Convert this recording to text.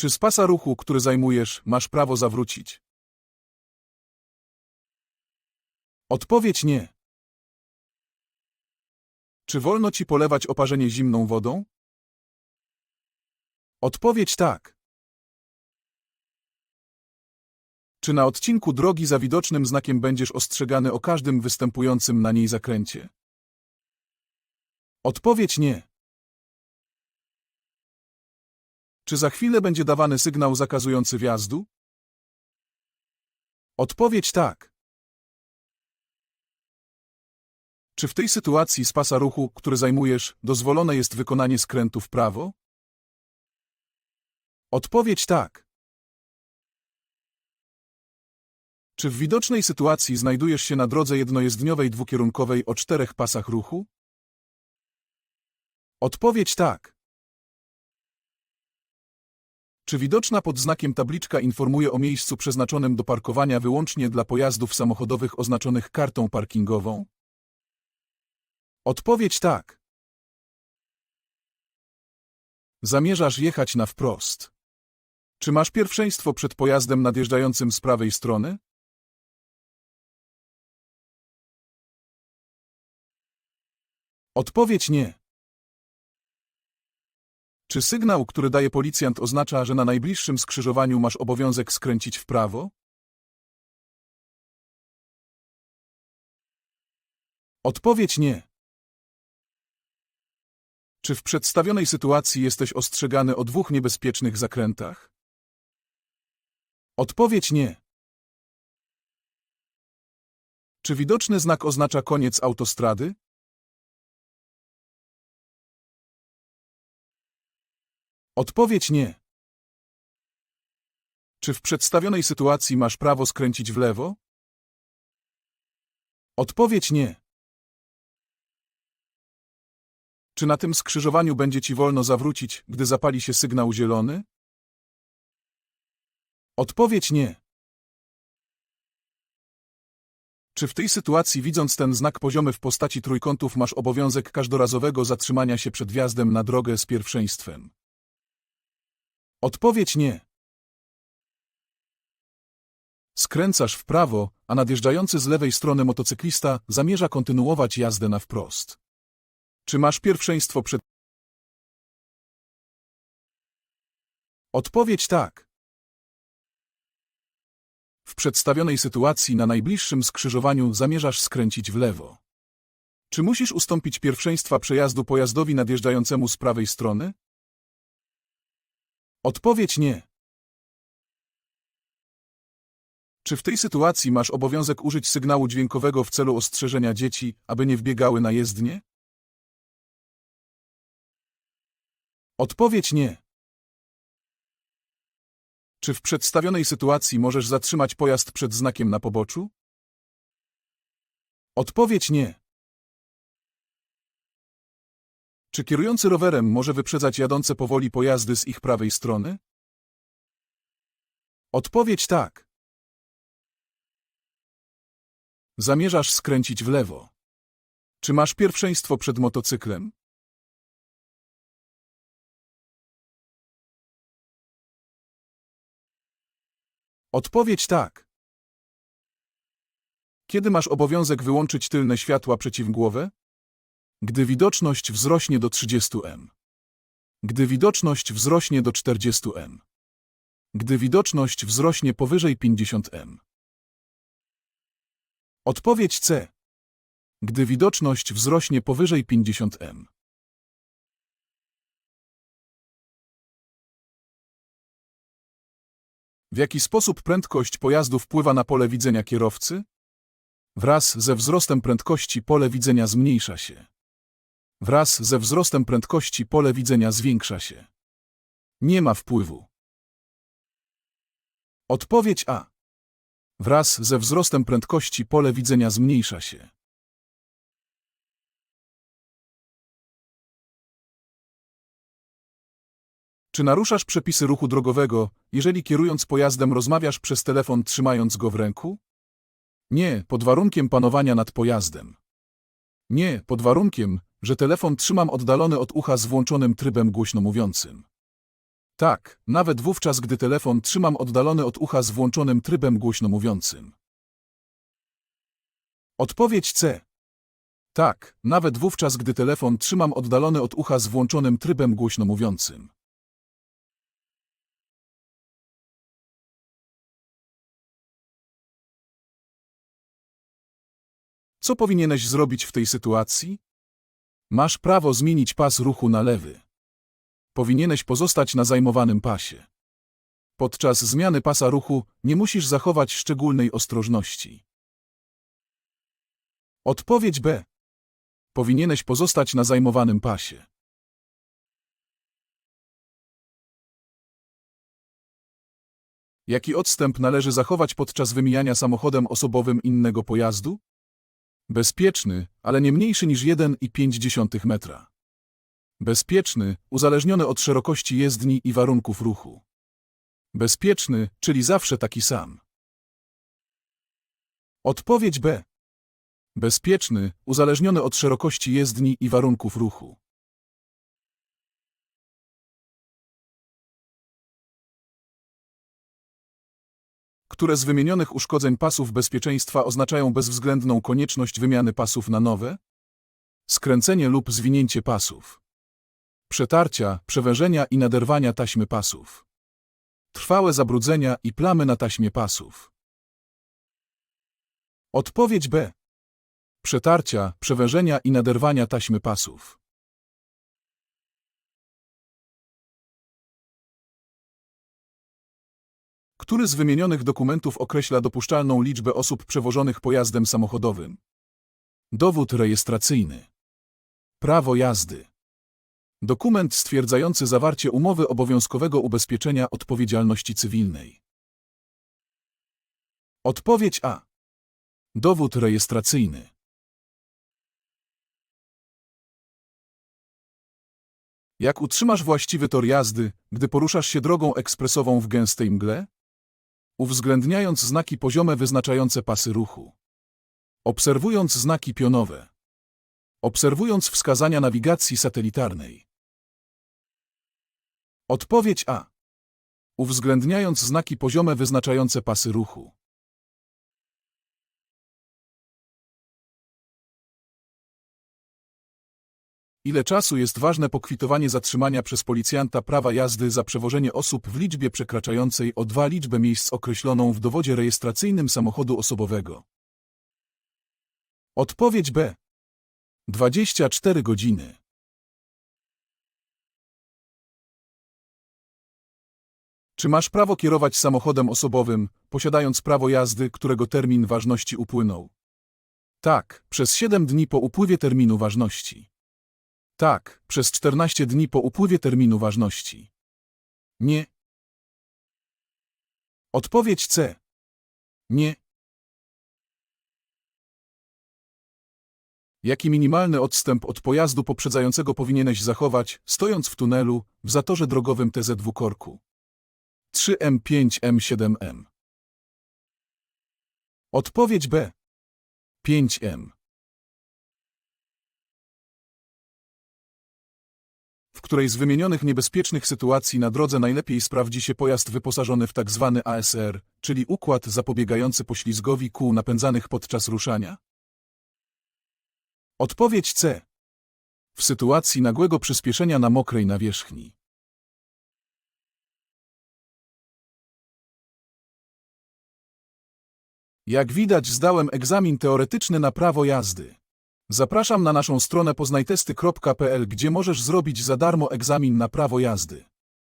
Czy z pasa ruchu, który zajmujesz, masz prawo zawrócić? Odpowiedź nie. Czy wolno ci polewać oparzenie zimną wodą? Odpowiedź tak. Czy na odcinku drogi za widocznym znakiem będziesz ostrzegany o każdym występującym na niej zakręcie? Odpowiedź nie. Czy za chwilę będzie dawany sygnał zakazujący wjazdu? Odpowiedź tak. Czy w tej sytuacji z pasa ruchu, który zajmujesz, dozwolone jest wykonanie skrętu w prawo? Odpowiedź tak. Czy w widocznej sytuacji znajdujesz się na drodze jednojezdniowej dwukierunkowej o czterech pasach ruchu? Odpowiedź tak. Czy widoczna pod znakiem tabliczka informuje o miejscu przeznaczonym do parkowania wyłącznie dla pojazdów samochodowych oznaczonych kartą parkingową? Odpowiedź tak. Zamierzasz jechać na wprost. Czy masz pierwszeństwo przed pojazdem nadjeżdżającym z prawej strony? Odpowiedź nie. Czy sygnał, który daje policjant oznacza, że na najbliższym skrzyżowaniu masz obowiązek skręcić w prawo? Odpowiedź nie. Czy w przedstawionej sytuacji jesteś ostrzegany o dwóch niebezpiecznych zakrętach? Odpowiedź nie. Czy widoczny znak oznacza koniec autostrady? Odpowiedź nie. Czy w przedstawionej sytuacji masz prawo skręcić w lewo? Odpowiedź nie. Czy na tym skrzyżowaniu będzie ci wolno zawrócić, gdy zapali się sygnał zielony? Odpowiedź nie. Czy w tej sytuacji, widząc ten znak poziomy w postaci trójkątów, masz obowiązek każdorazowego zatrzymania się przed wjazdem na drogę z pierwszeństwem? Odpowiedź nie. Skręcasz w prawo, a nadjeżdżający z lewej strony motocyklista zamierza kontynuować jazdę na wprost. Czy masz pierwszeństwo przed... Odpowiedź tak. W przedstawionej sytuacji na najbliższym skrzyżowaniu zamierzasz skręcić w lewo. Czy musisz ustąpić pierwszeństwa przejazdu pojazdowi nadjeżdżającemu z prawej strony? Odpowiedź nie. Czy w tej sytuacji masz obowiązek użyć sygnału dźwiękowego w celu ostrzeżenia dzieci, aby nie wbiegały na jezdnię? Odpowiedź nie. Czy w przedstawionej sytuacji możesz zatrzymać pojazd przed znakiem na poboczu? Odpowiedź nie. Czy kierujący rowerem może wyprzedzać jadące powoli pojazdy z ich prawej strony? Odpowiedź tak. Zamierzasz skręcić w lewo. Czy masz pierwszeństwo przed motocyklem? Odpowiedź tak. Kiedy masz obowiązek wyłączyć tylne światła przeciwmgłowe? Gdy widoczność wzrośnie do 30 m. Gdy widoczność wzrośnie do 40 m. Gdy widoczność wzrośnie powyżej 50 m. Odpowiedź C. Gdy widoczność wzrośnie powyżej 50 m. W jaki sposób prędkość pojazdu wpływa na pole widzenia kierowcy? Wraz ze wzrostem prędkości pole widzenia zmniejsza się. Wraz ze wzrostem prędkości pole widzenia zwiększa się. Nie ma wpływu. Odpowiedź A. Wraz ze wzrostem prędkości pole widzenia zmniejsza się. Czy naruszasz przepisy ruchu drogowego, jeżeli kierując pojazdem rozmawiasz przez telefon trzymając go w ręku? Nie, pod warunkiem panowania nad pojazdem. Nie, pod warunkiem, że telefon trzymam oddalony od ucha z włączonym trybem głośno mówiącym. Tak, nawet wówczas, gdy telefon trzymam oddalony od ucha z włączonym trybem głośno mówiącym. Odpowiedź C. Tak, nawet wówczas, gdy telefon trzymam oddalony od ucha z włączonym trybem głośno mówiącym. Co powinieneś zrobić w tej sytuacji? Masz prawo zmienić pas ruchu na lewy. Powinieneś pozostać na zajmowanym pasie. Podczas zmiany pasa ruchu nie musisz zachować szczególnej ostrożności. Odpowiedź B. Powinieneś pozostać na zajmowanym pasie. Jaki odstęp należy zachować podczas wymijania samochodem osobowym innego pojazdu? Bezpieczny, ale nie mniejszy niż 1,5 metra. Bezpieczny, uzależniony od szerokości jezdni i warunków ruchu. Bezpieczny, czyli zawsze taki sam. Odpowiedź B. Bezpieczny, uzależniony od szerokości jezdni i warunków ruchu. Które z wymienionych uszkodzeń pasów bezpieczeństwa oznaczają bezwzględną konieczność wymiany pasów na nowe? Skręcenie lub zwinięcie pasów. Przetarcia, przewężenia i naderwania taśmy pasów. Trwałe zabrudzenia i plamy na taśmie pasów. Odpowiedź B. Przetarcia, przewężenia i naderwania taśmy pasów. Który z wymienionych dokumentów określa dopuszczalną liczbę osób przewożonych pojazdem samochodowym? Dowód rejestracyjny. Prawo jazdy. Dokument stwierdzający zawarcie umowy obowiązkowego ubezpieczenia odpowiedzialności cywilnej. Odpowiedź A. Dowód rejestracyjny. Jak utrzymasz właściwy tor jazdy, gdy poruszasz się drogą ekspresową w gęstej mgle? Uwzględniając znaki poziome wyznaczające pasy ruchu. Obserwując znaki pionowe. Obserwując wskazania nawigacji satelitarnej. Odpowiedź A. Uwzględniając znaki poziome wyznaczające pasy ruchu. Ile czasu jest ważne pokwitowanie zatrzymania przez policjanta prawa jazdy za przewożenie osób w liczbie przekraczającej o dwa liczbę miejsc określoną w dowodzie rejestracyjnym samochodu osobowego? Odpowiedź B. 24 godziny. Czy masz prawo kierować samochodem osobowym, posiadając prawo jazdy, którego termin ważności upłynął? Tak, przez 7 dni po upływie terminu ważności. Tak, przez 14 dni po upływie terminu ważności. Nie. Odpowiedź C. Nie. Jaki minimalny odstęp od pojazdu poprzedzającego powinieneś zachować, stojąc w tunelu, w zatorze drogowym TZW Korku? 3M5M7M. Odpowiedź B. 5M. W której z wymienionych niebezpiecznych sytuacji na drodze najlepiej sprawdzi się pojazd wyposażony w tzw. ASR, czyli układ zapobiegający poślizgowi kół napędzanych podczas ruszania? Odpowiedź C. W sytuacji nagłego przyspieszenia na mokrej nawierzchni. Jak widać zdałem egzamin teoretyczny na prawo jazdy. Zapraszam na naszą stronę poznajtesty.pl, gdzie możesz zrobić za darmo egzamin na prawo jazdy.